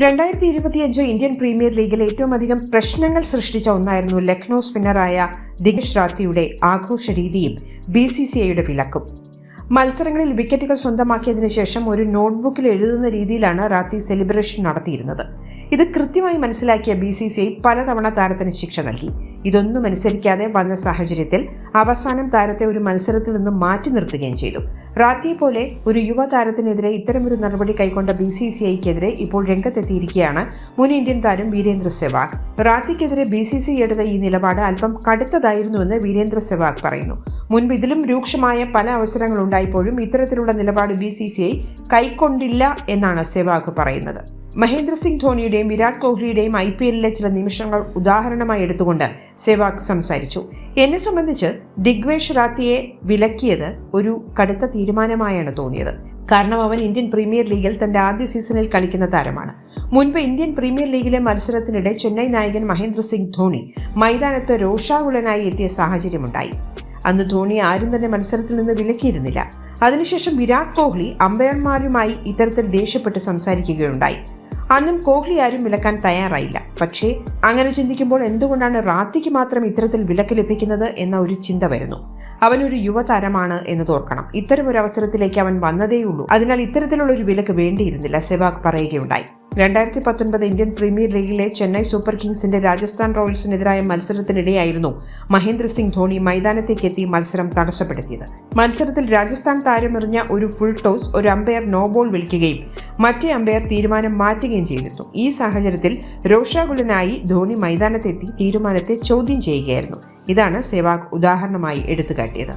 രണ്ടായിരത്തി ഇരുപത്തിയഞ്ച് Indian premier ലീഗിൽ ഏറ്റവും അധികം പ്രശ്നങ്ങൾ സൃഷ്ടിച്ച ഒന്നായിരുന്നു ലക്നൗ സ്പിന്നറായ ദിഗേഷ് റാത്തിയുടെ ആഘോഷ രീതിയും ബി സി സി ഐയുടെ വിലക്കും. മത്സരങ്ങളിൽ വിക്കറ്റുകൾ സ്വന്തമാക്കിയതിനു ശേഷം ഒരു നോട്ട്ബുക്കിൽ എഴുതുന്ന രീതിയിലാണ് റാത്തി സെലിബ്രേഷൻ നടത്തിയിരുന്നത്. ഇത് കൃത്യമായി മനസ്സിലാക്കിയ ബി സി സി ഐ പലതവണ താരത്തിന് ശിക്ഷ നൽകി. ഇതൊന്നും അനുസരിക്കാതെ വന്ന സാഹചര്യത്തിൽ അവസാനം താരത്തെ ഒരു മത്സരത്തിൽ നിന്ന് മാറ്റി നിർത്തുകയും ചെയ്തു. റാത്തിയെ പോലെ ഒരു യുവതാരത്തിനെതിരെ ഇത്തരമൊരു നടപടി കൈക്കൊണ്ട ബി സി സി ഐക്കെതിരെ ഇപ്പോൾ രംഗത്തെത്തിയിരിക്കുകയാണ് മുൻ ഇന്ത്യൻ താരം വീരേന്ദ്ര സെവാഗ്. റാത്തിക്കെതിരെ ബി സി സി എടുത്ത ഈ നിലപാട് അല്പം കടുത്തതായിരുന്നുവെന്ന് വീരേന്ദ്ര സെവാഗ് പറയുന്നു. മുൻപ് ഇതിലും രൂക്ഷമായ പല അവസരങ്ങളുണ്ടായപ്പോഴും ഇത്തരത്തിലുള്ള നിലപാട് ബി സി സി ഐ കൈക്കൊണ്ടില്ല എന്നാണ് സെവാഗ് പറയുന്നത്. മഹേന്ദ്ര സിംഗ് ധോണിയുടെയും വിരാട് കോഹ്ലിയുടെയും ഐ പി എല്ലിലെ ചില നിമിഷങ്ങൾ ഉദാഹരണമായി എടുത്തുകൊണ്ട് സെവാഗ് സംസാരിച്ചു. എന്നെ സംബന്ധിച്ച് ദിഗ്വേഷ് റാത്തിയെ വിലക്കിയത് ഒരു കടുത്ത തീരുമാനമായാണ് തോന്നിയത്. കാരണം അവൻ ഇന്ത്യൻ പ്രീമിയർ ലീഗിൽ തന്റെ ആദ്യ സീസണിൽ കളിക്കുന്ന താരമാണ്. മുൻപ് ഇന്ത്യൻ പ്രീമിയർ ലീഗിലെ മത്സരത്തിനിടെ ചെന്നൈ നായകൻ മഹേന്ദ്ര സിംഗ് ധോണി മൈതാനത്ത് രോഷാകുളനായി എത്തിയ സാഹചര്യമുണ്ടായി. അന്ന് ധോണി ആരും തന്നെ മത്സരത്തിൽ നിന്ന് വിലക്കിയിരുന്നില്ല. അതിനുശേഷം വിരാട് കോഹ്ലി അമ്പയർമാരുമായി ഇത്തരത്തിൽ ദേഷ്യപ്പെട്ട് സംസാരിക്കുകയുണ്ടായി. അന്നും കോഹ്ലി ആരും വിലക്കാൻ തയ്യാറായില്ല. പക്ഷേ അങ്ങനെ ചിന്തിക്കുമ്പോൾ എന്തുകൊണ്ടാണ് റാത്തിക്ക് മാത്രം ഇത്തരത്തിൽ വിലക്ക് ലഭിക്കുന്നത് എന്ന ഒരു ചിന്ത വരുന്നു. അവനൊരു യുവതാരമാണ് എന്ന് തോർക്കണം. ഇത്തരം ഒരു അവസരത്തിലേക്ക് അവൻ വന്നതേയുള്ളൂ. അതിനാൽ ഇത്തരത്തിലുള്ള ഒരു വിലക്ക് വേണ്ടിയിരുന്നില്ല സെവാഗ് പറയുകയുണ്ടായി. രണ്ടായിരത്തി പത്തൊൻപത് ഇന്ത്യൻ പ്രീമിയർ ലീഗിലെ ചെന്നൈ സൂപ്പർ കിങ്സിന്റെ രാജസ്ഥാൻ റോയൽസിനെതിരായ മത്സരത്തിനിടെയായിരുന്നു മഹേന്ദ്ര സിംഗ് ധോണി മൈതാനത്തേക്കെത്തി മത്സരം തടസ്സപ്പെടുത്തിയത്. മത്സരത്തിൽ രാജസ്ഥാൻ താരമെറിഞ്ഞ ഒരു ഫുൾ ടോസ് ഒരു അമ്പയർ നോ ബോൾ വിളിക്കുകയും മറ്റേ അമ്പയർ തീരുമാനം മാറ്റുകയും ചെയ്തിരുന്നു. ഈ സാഹചര്യത്തിൽ രോഷാകുലനായി ധോണി മൈതാനത്തെത്തി തീരുമാനത്തെ ചോദ്യം ചെയ്യുകയായിരുന്നു. ഇതാണ് സെവാഗ് ഉദാഹരണമായി എടുത്തുകാട്ടിയത്.